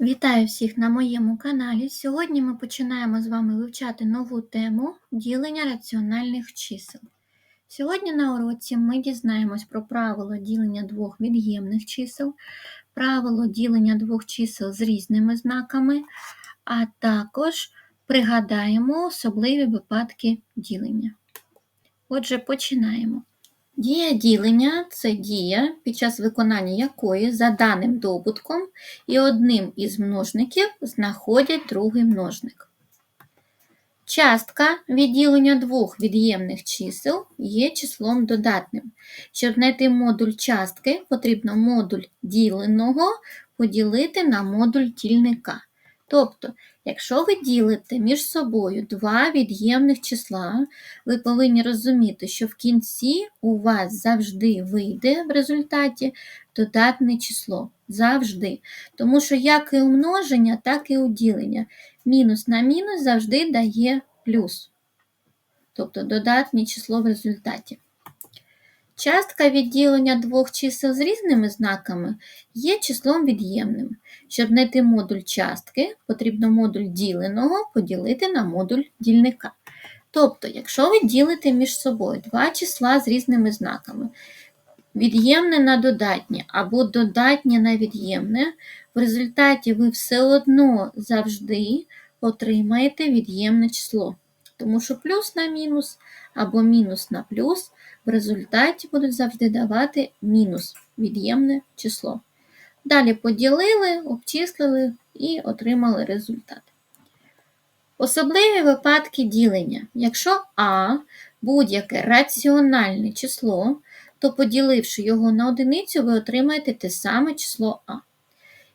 Вітаю всіх на моєму каналі. Сьогодні ми починаємо з вами вивчати нову тему ділення раціональних чисел. Сьогодні на уроці ми дізнаємось про правило ділення двох від'ємних чисел, правило ділення двох чисел з різними знаками, а також пригадаємо особливі випадки ділення. Отже, починаємо. Дія ділення це дія, під час виконання якої за даним добутком і одним із множників знаходять другий множник. Частка відділення двох від'ємних чисел є числом додатним. Щоб знайти модуль частки, потрібно модуль діленого поділити на модуль дільника. Тобто, якщо ви ділите між собою два від'ємних числа, ви повинні розуміти, що в кінці у вас завжди вийде в результаті додатне число. Завжди. Тому що як і умноження, так і у ділення. Мінус на мінус завжди дає плюс. Тобто додатнє число в результаті. Частка відділення двох чисел з різними знаками є числом від'ємним. Щоб знайти модуль частки, потрібно модуль діленого поділити на модуль дільника. Тобто, якщо ви ділите між собою два числа з різними знаками, від'ємне на додатнє або додатнє на від'ємне, в результаті ви все одно завжди отримаєте від'ємне число. Тому що плюс на мінус або мінус на плюс в результаті будуть завжди давати мінус від'ємне число. Далі поділили, обчислили і отримали результат. Особливі випадки ділення. Якщо А будь-яке раціональне число, то поділивши його на одиницю, ви отримаєте те саме число А.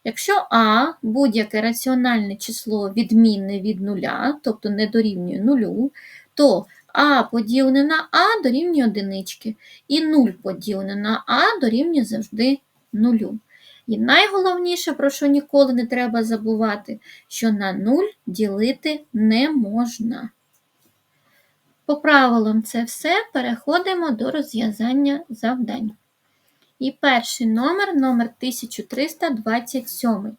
Якщо А будь-яке раціональне число відмінне від нуля, тобто не дорівнює нулю, то А поділене на А дорівнює одинички, і 0 поділене на А дорівнює завжди нулю. І найголовніше, про що ніколи не треба забувати, що на 0 ділити не можна. По правилам це все переходимо до розв'язання завдань. І перший номер номер 1327.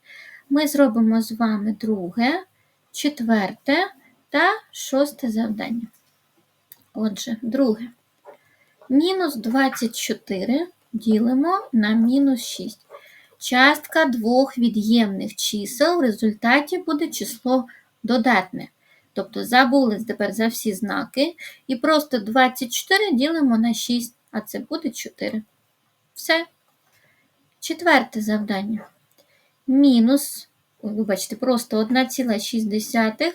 Ми зробимо з вами друге, четверте та шосте завдання. Отже, друге. Мінус 24 ділимо на мінус 6. Частка двох від'ємних чисел в результаті буде число додатне. Тобто забули тепер за всі знаки. І просто 24 ділимо на 6, а це буде 4. Все. Четверте завдання. Мінус, вибачте, просто 1,6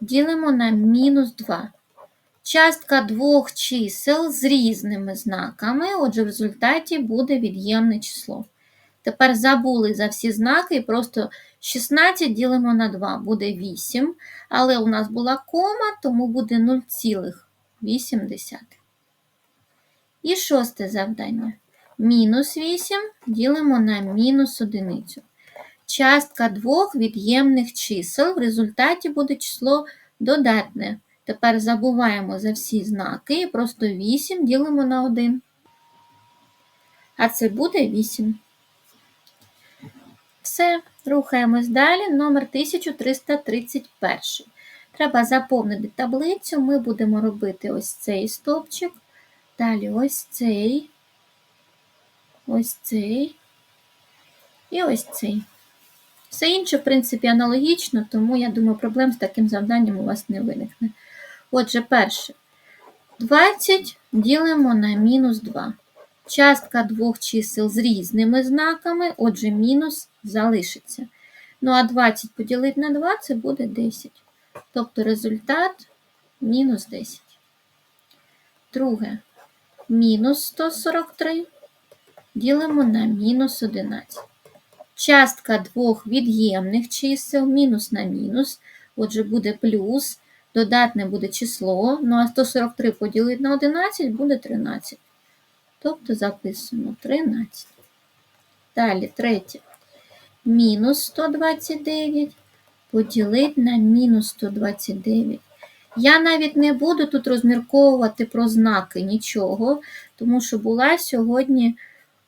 ділимо на мінус 2. Частка двох чисел з різними знаками, отже, в результаті буде від'ємне число. Тепер забули за всі знаки і просто 16 ділимо на 2, буде 8, але у нас була кома, тому буде 0,8. І шосте завдання. Мінус 8 ділимо на мінус одиницю. Частка двох від'ємних чисел в результаті буде число додатне. Тепер забуваємо за всі знаки і просто 8 ділимо на 1. А це буде 8. Все, рухаємось далі. Номер 1331. Треба заповнити таблицю. Ми будемо робити ось цей стовпчик. Далі ось цей, ось цей і ось цей. Все інше, в принципі, аналогічно, тому я думаю, проблем з таким завданням у вас не виникне. Отже, перше. 20 ділимо на мінус 2. Частка двох чисел з різними знаками, отже, мінус залишиться. Ну, а 20 поділити на 2 це буде 10. Тобто результат мінус 10. Друге. Мінус 143 ділимо на мінус 11. Частка двох від'ємних чисел, мінус на мінус, отже, буде плюс, додатне буде число, ну а 143 поділити на 11 буде 13. Тобто записуємо 13. Далі, третє. Мінус 129 поділити на мінус 129. Я навіть не буду тут розмірковувати про знаки нічого, тому що була сьогодні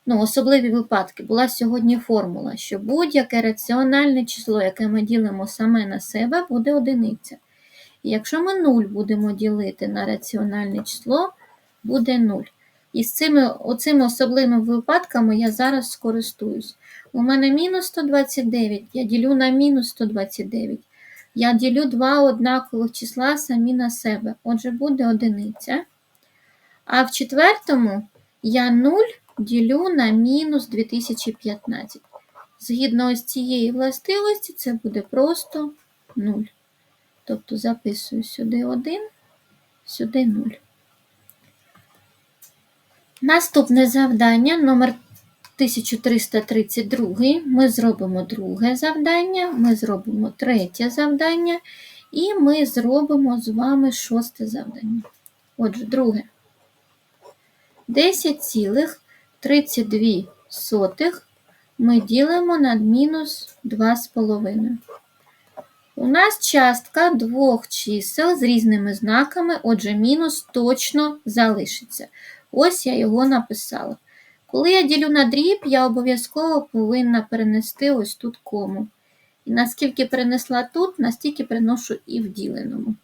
ну, особливі випадки, була сьогодні формула, що будь-яке раціональне число, яке ми ділимо саме на себе, буде одиниця. Якщо ми 0 будемо ділити на раціональне число, буде 0. І з цими оцими особливими випадками я зараз скористуюсь. У мене мінус 129, я ділю на мінус 129. Я ділю два однакових числа самі на себе. Отже, буде одиниця. А в четвертому я 0 ділю на мінус 2015. Згідно ось цієї властивості, це буде просто 0. Тобто записую сюди 1, сюди 0. Наступне завдання номер 1332. Ми зробимо друге завдання, ми зробимо третє завдання і ми зробимо з вами шосте завдання. Отже, друге. 10,32 ми ділимо на мінус 2,5. У нас частка двох чисел з різними знаками, отже, мінус точно залишиться. Ось я його написала. Коли я ділю на дріб, я обов'язково повинна перенести ось тут кому. І наскільки перенесла тут, настільки переношу і в діленому.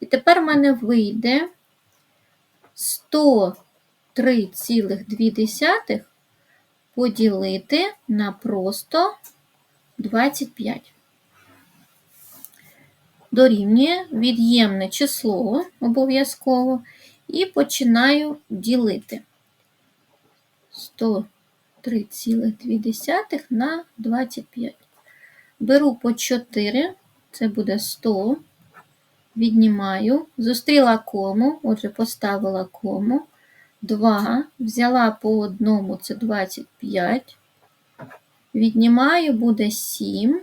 І тепер в мене вийде 103,2 поділити на просто 25. Дорівнює від'ємне число обов'язково і починаю ділити. 103,2 на 25. Беру по 4, це буде 100. Віднімаю, зустріла кому, отже, поставила кому. 2, взяла по одному, це 25. Віднімаю, буде 7.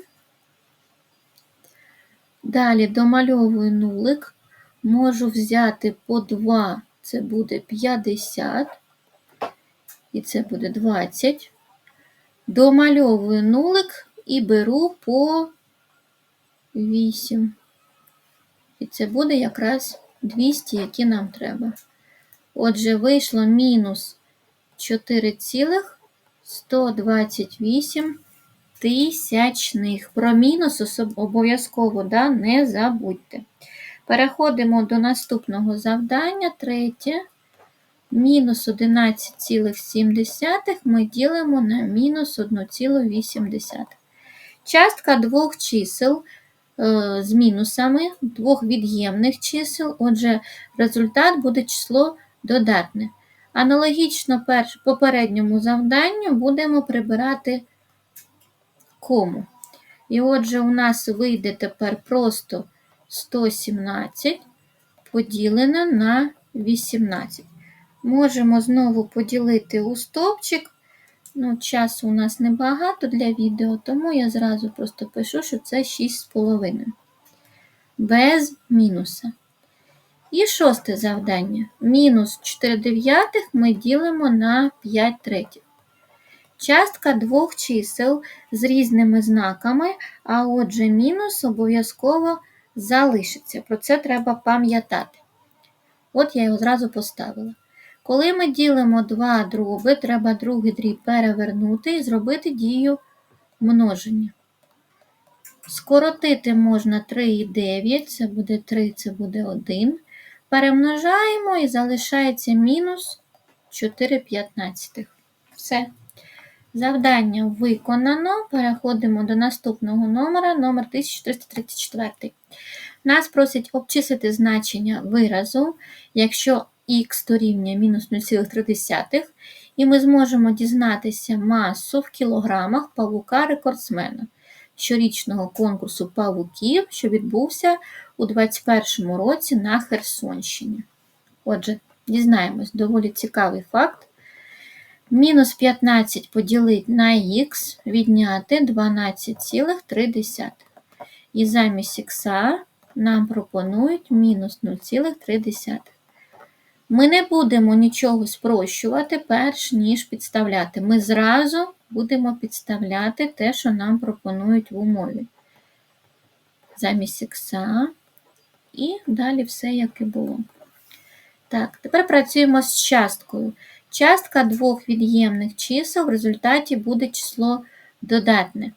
Далі домальовую нулик. Можу взяти по 2, це буде 50. І це буде 20. Домальовую нулик і беру по 8. І це буде якраз 200, які нам треба. Отже, вийшло мінус 4,128 тисячних. Про мінус обов'язково да, не забудьте. Переходимо до наступного завдання, третє. Мінус 11,7 ми ділимо на мінус 1,8. Частка двох чисел е, з мінусами, двох від'ємних чисел, отже, результат буде число додатне. Аналогічно попередньому завданню будемо прибирати кому. І отже, у нас вийде тепер просто 117 поділене на 18. Можемо знову поділити у стовпчик. Ну, Часу у нас небагато для відео, тому я зразу просто пишу, що це 6,5. Без мінуса. І шосте завдання. Мінус 4 дев'ятих ми ділимо на 5 третіх. Частка двох чисел з різними знаками, а отже, мінус обов'язково залишиться. Про це треба пам'ятати. От я його зразу поставила. Коли ми ділимо два дроби, треба другий дріб перевернути і зробити дію множення. Скоротити можна 3,9, це буде 3, це буде 1. Перемножаємо і залишається мінус 4,15. Все. Завдання виконано. Переходимо до наступного номера, номер 1334. Нас просять обчислити значення виразу, якщо х дорівнює мінус 0,3, і ми зможемо дізнатися масу в кілограмах павука рекордсмена щорічного конкурсу павуків, що відбувся у 2021 році на Херсонщині. Отже, дізнаємось доволі цікавий факт. Мінус 15 поділити на х відняти 12,3. І замість х нам пропонують мінус 0,3. Ми не будемо нічого спрощувати, перш ніж підставляти. Ми зразу будемо підставляти те, що нам пропонують в умові. Замість х. І далі все, як і було. Так, тепер працюємо з часткою. Частка двох від'ємних чисел в результаті буде число додатне.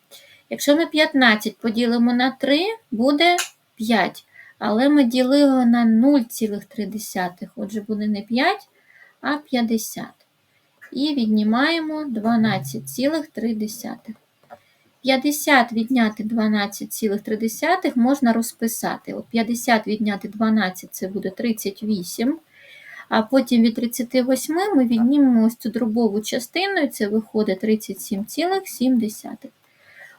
Якщо ми 15 поділимо на 3, буде 5. Але ми ділили на 0,3, отже, буде не 5, а 50. І віднімаємо 12,3. 50 відняти 12,3 можна розписати. От 50 відняти 12 це буде 38. А потім від 38 ми віднімемо ось цю дробову частину, і це виходить 37,7.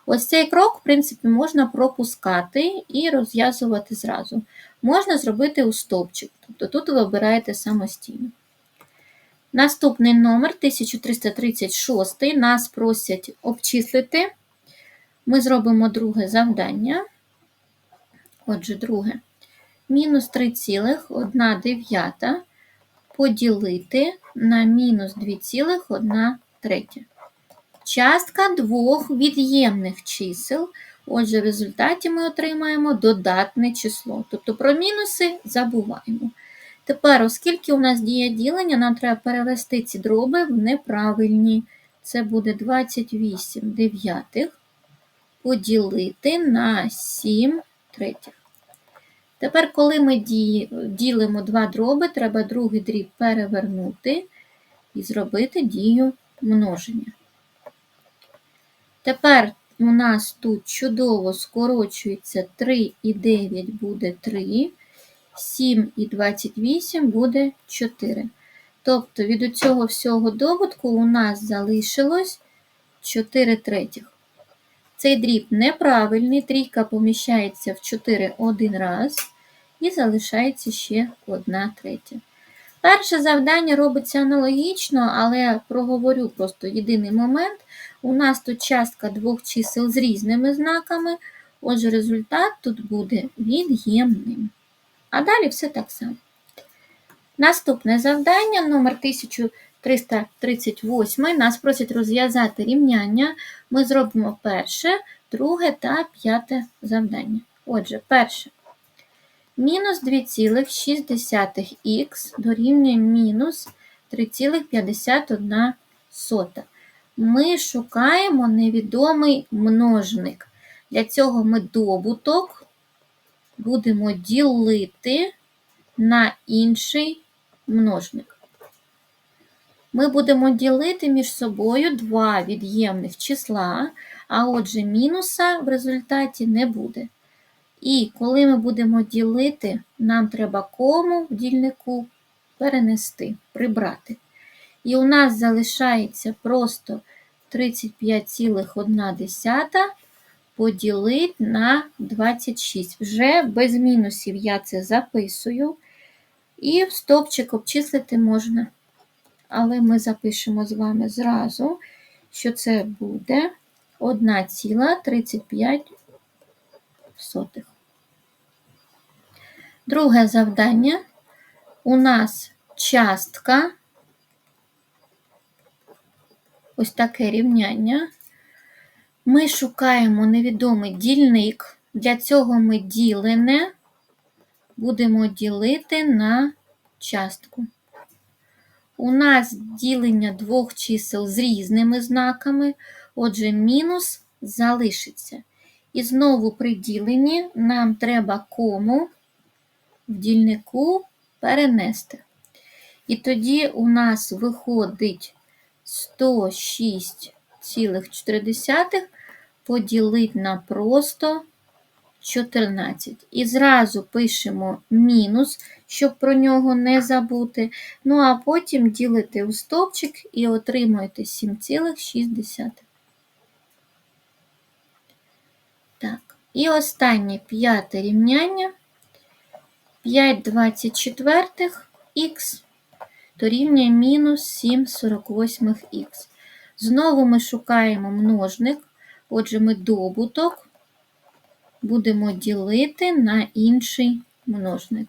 Ось цей крок, в принципі, можна пропускати і розв'язувати зразу. Можна зробити у стовпчик, тобто тут ви обираєте самостійно. Наступний номер 1336 нас просять обчислити. Ми зробимо друге завдання. Отже, друге. Мінус 3,1 поділити на мінус 2,1 третя. Частка двох від'ємних чисел. Отже, в результаті ми отримаємо додатне число. Тобто про мінуси забуваємо. Тепер, оскільки у нас діє ділення, нам треба перевести ці дроби в неправильні. Це буде 28 дев'ятих поділити на 7 третіх. Тепер, коли ми ділимо два дроби, треба другий дріб перевернути і зробити дію множення. Тепер у нас тут чудово скорочується 3 і 9 буде 3, 7 і 28 буде 4. Тобто від цього всього добутку у нас залишилось 4 третіх. Цей дріб неправильний, трійка поміщається в 4 один раз і залишається ще 1 третя. Перше завдання робиться аналогічно, але проговорю просто єдиний момент. У нас тут частка двох чисел з різними знаками, отже, результат тут буде від'ємним. А далі все так само. Наступне завдання номер 1338 нас просять розв'язати рівняння. Ми зробимо перше, друге та п'яте завдання. Отже, перше. Мінус 2,6х дорівнює мінус 3,51. Ми шукаємо невідомий множник. Для цього ми добуток будемо ділити на інший множник. Ми будемо ділити між собою два від'ємних числа, а отже, мінуса в результаті не буде. І коли ми будемо ділити, нам треба кому в дільнику перенести, прибрати. І у нас залишається просто 35,1 поділити на 26. Вже без мінусів я це записую. І в стовпчик обчислити можна. Але ми запишемо з вами зразу, що це буде 1,35. Друге завдання. У нас частка, ось таке рівняння. Ми шукаємо невідомий дільник. Для цього ми ділене будемо ділити на частку. У нас ділення двох чисел з різними знаками, отже, мінус залишиться. І знову при діленні нам треба кому в дільнику перенести. І тоді у нас виходить 106,4 поділити на просто 14. І зразу пишемо мінус, щоб про нього не забути. Ну, а потім ділите у стовпчик і отримуєте 7,6. Так, і останнє п'яте рівняння. 5 24 х дорівнює мінус 7 48 х. Знову ми шукаємо множник, отже, ми добуток будемо ділити на інший множник.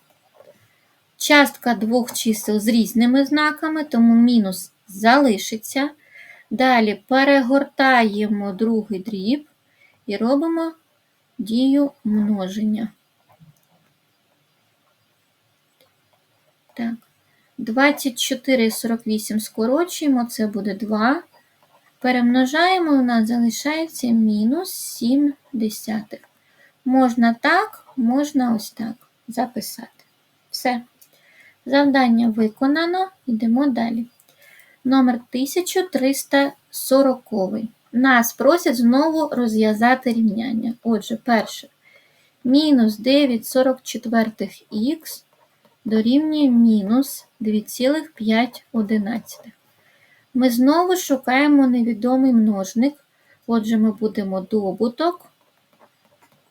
Частка двох чисел з різними знаками, тому мінус залишиться. Далі перегортаємо другий дріб і робимо дію множення. Так. 24 і 48 скорочуємо, це буде 2. Перемножаємо, у нас залишається мінус 7 десятих. Можна так, можна ось так записати. Все. Завдання виконано, йдемо далі. Номер 1340. Нас просять знову розв'язати рівняння. Отже, перше. Мінус 9 44 х дорівнює мінус 2,5. Ми знову шукаємо невідомий множник. Отже, ми будемо добуток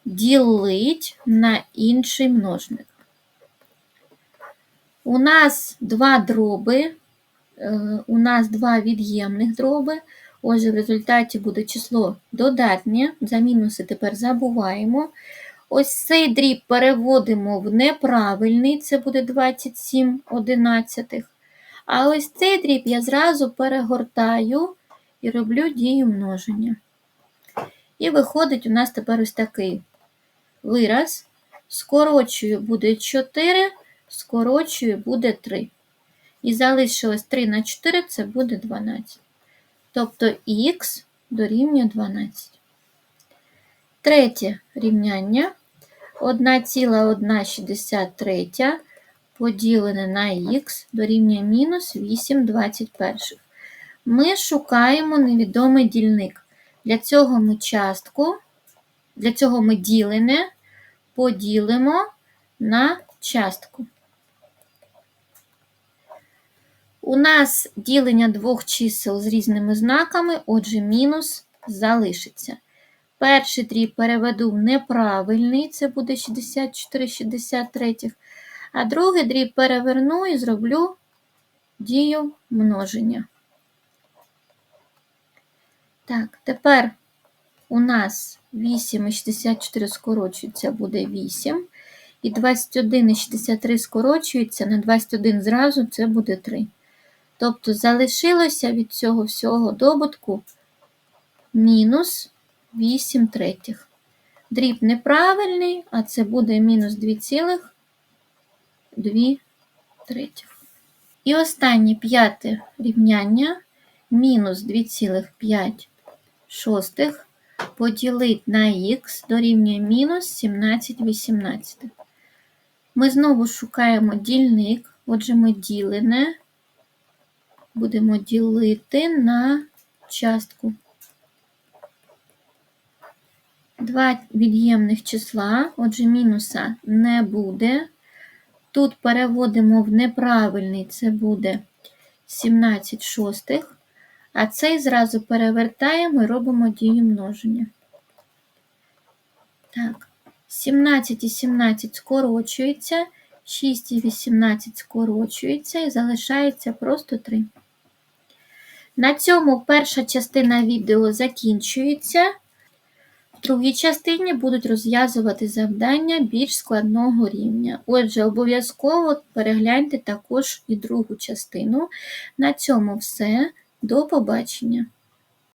ділить на інший множник. У нас два дроби, е, у нас два від'ємних дроби. Отже, в результаті буде число додатнє. За мінуси тепер забуваємо. Ось цей дріб переводимо в неправильний, це буде 27 одинадцятих. А ось цей дріб я зразу перегортаю і роблю дію множення. І виходить у нас тепер ось такий вираз. Скорочую буде 4, скорочую буде 3. І залишилось 3 на 4 це буде 12. Тобто х дорівнює 12. Третє рівняння 1,163 поділене на х дорівнює мінус 8,21. Ми шукаємо невідомий дільник. Для цього ми частку, для цього ми ділене поділимо на частку. У нас ділення двох чисел з різними знаками, отже, мінус залишиться. Перший дріб переведу в неправильний, це буде 64 63. А другий дріб переверну і зроблю дію множення. Так, тепер у нас 8 і 64 скорочується, буде 8. І 21 і 63 скорочується, на 21 зразу це буде 3. Тобто залишилося від цього всього добутку мінус 8 третіх. Дріб неправильний, а це буде мінус 2,2 третіх. І останнє п'яте рівняння мінус 2,5 шостих поділити на х дорівнює мінус 17 18. Ми знову шукаємо дільник, отже, ми ділене будемо ділити на частку. Два від'ємних числа, отже, мінуса не буде. Тут переводимо в неправильний, це буде 17 шостих, а цей зразу перевертаємо і робимо дію множення. Так, 17 і 17 скорочується, 6 і 18 скорочується і залишається просто 3. На цьому перша частина відео закінчується. Другій частині будуть розв'язувати завдання більш складного рівня. Отже, обов'язково перегляньте також і другу частину. На цьому все. До побачення!